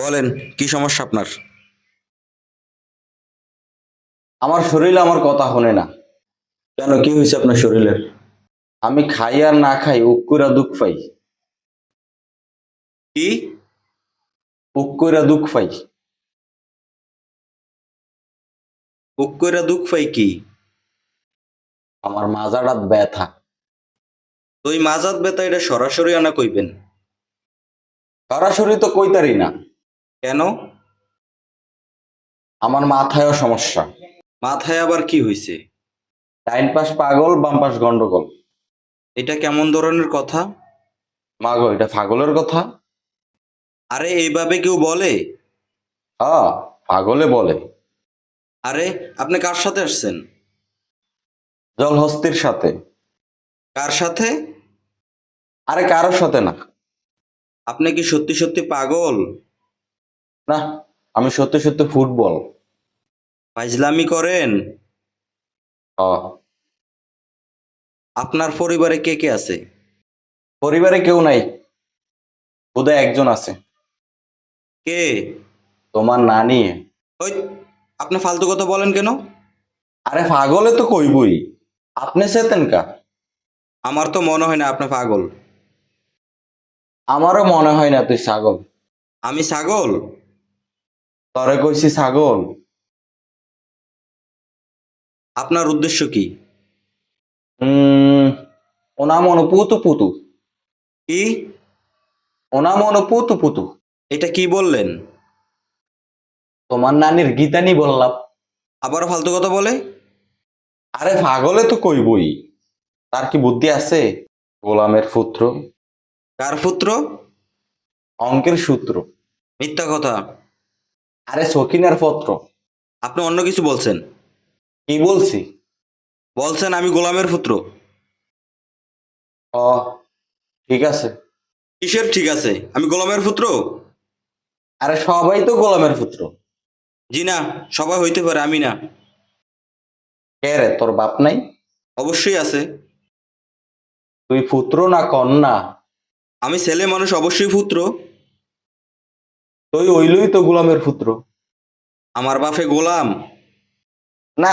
বলেন কি সমস্যা আপনার? আমার শরীর আমার কথা শোনে না। কেন কি হয়েছে আপনার শরীরের আমি খাই আর না খাই উক্কুরা দুঃখ পাই। কি? উক্কুরা দুঃখ পাই। উক্কইরা দুঃখ পাই কি? আমার মাজাটাত ব্যথা। তো ওই মাজাত ব্যথা এটা সরাসরি আনা কইবেন? সরাসরি তো কইতারি না। কেন? আমার মাথায়ও সমস্যা। মাথায় আবার কি হয়েছে ডাইন পাশ পাগল বাম পাশ গন্ডগোল। এটা কেমন ধরনের কথা? মাগো এটা পাগলের কথা। আরে এইভাবে কেউ বলে? হ্যাঁ পাগলে বলে। আরে আপনি কার সাথে আসছেন? জলহস্তির সাথে। কার সাথে? আরে কারোর সাথে না। আপনি কি সত্যি সত্যি পাগল? না আমি সত্যি সত্যি ফুটবল। ফাইজলামি করেন? আপনার পরিবারে কে কে আছে? পরিবারে কেউ নাই। বোধহয় একজন আছে। কে? তোমার নানি। ওই আপনি ফালতু কথা বলেন কেন? আরে পাগলে তো কইবই। আপনি চেতেন কা? আমার তো মনে হয় না আপনি পাগল। আমারও মনে হয় না তুই ছাগল। আমি ছাগল? তরে কইছি ছাগল। আপনার উদ্দেশ্য কি? ওনা মনে পুতু পুতু কি? ওনা মনে পুতু পুতু এটা কি বললেন? তোমার নানির গীতানি বললাম। আবারও ফালতু কথা বলে? আরে পাগলে তো কইবই। তার কি বুদ্ধি আছে? গোলামের পুত্র। কার পুত্র? অঙ্কের সূত্র। মিথ্যা কথা। আরে সখিনের পত্র আপনি অন্য কিছু বলছেন। কি বলছি? বলছেন আমি গোলামের পুত্র। ও ঠিক আছে। কিসের ঠিক আছে? আমি গোলামের পুত্র? আরে সবাই তো গোলামের পুত্র। জি না সবাই হইতে পারে আমি না। কে রে তোর বাপ নাই? অবশ্যই আছে। তুই পুত্র না কন্যা? আমি ছেলে মানুষ অবশ্যই পুত্র। তুই ওইলই তো গোলামের পুত্র। আমার বাপে গোলাম। না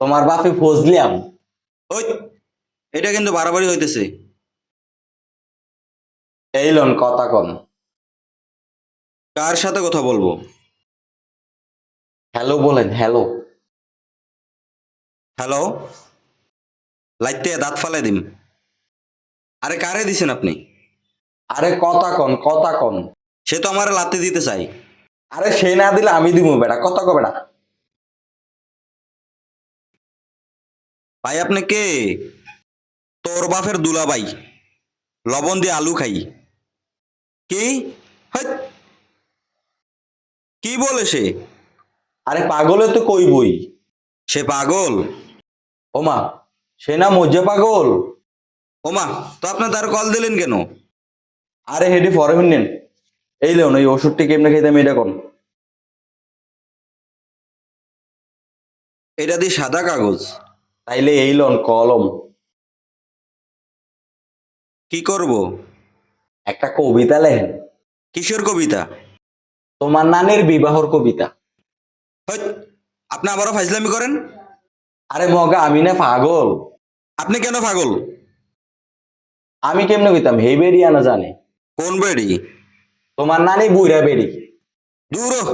তোমার বাপে ফজলিয়াম। ওই এটা কিন্তু বাড়াবাড়ি হইতেছে। এইলন কথা কন। কার সাথে কথা বলব? হ্যালো বলেন হ্যালো। হ্যালো? লাইতে দাঁত ফালাই দিম আরে কারে দিছেন আপনি? আরে কথা কন কথা কন। সে তো আমার লাতে দিতে চাই আরে সে না দিলে আমি দিব বেটা কথা কবে না ভাই আপনি কে? তোর বাপের দুলাভাই। লবণ দিয়ে আলু খাই। কি? কি বলে সে? আরে পাগলে তো কইবই সে পাগল? ওমা সে না মজ্জা পাগল? ওমা তো আপনি তার কল দিলেন কেন? আরে হেডি পরে শুনেন এই লেন ওই ওষুধটি কেমনে খাইতাম এটা কোন? এটা দিয়ে সাদা কাগজ। তাইলে এই লন কলম। কি করব? একটা কবিতা লেখেন। কিশোর কবিতা? তোমার নানের বিবাহর কবিতা। হাইত। আপনি আবারও ফাইজলামি করেন? আরে মগা আমি না পাগল। আপনি কেন পাগল? আমি কেমনে কইতাম হে বেরিয়া না জানে। কোন বেড়ি? তোমার নানি বুইরা বেরি দূর।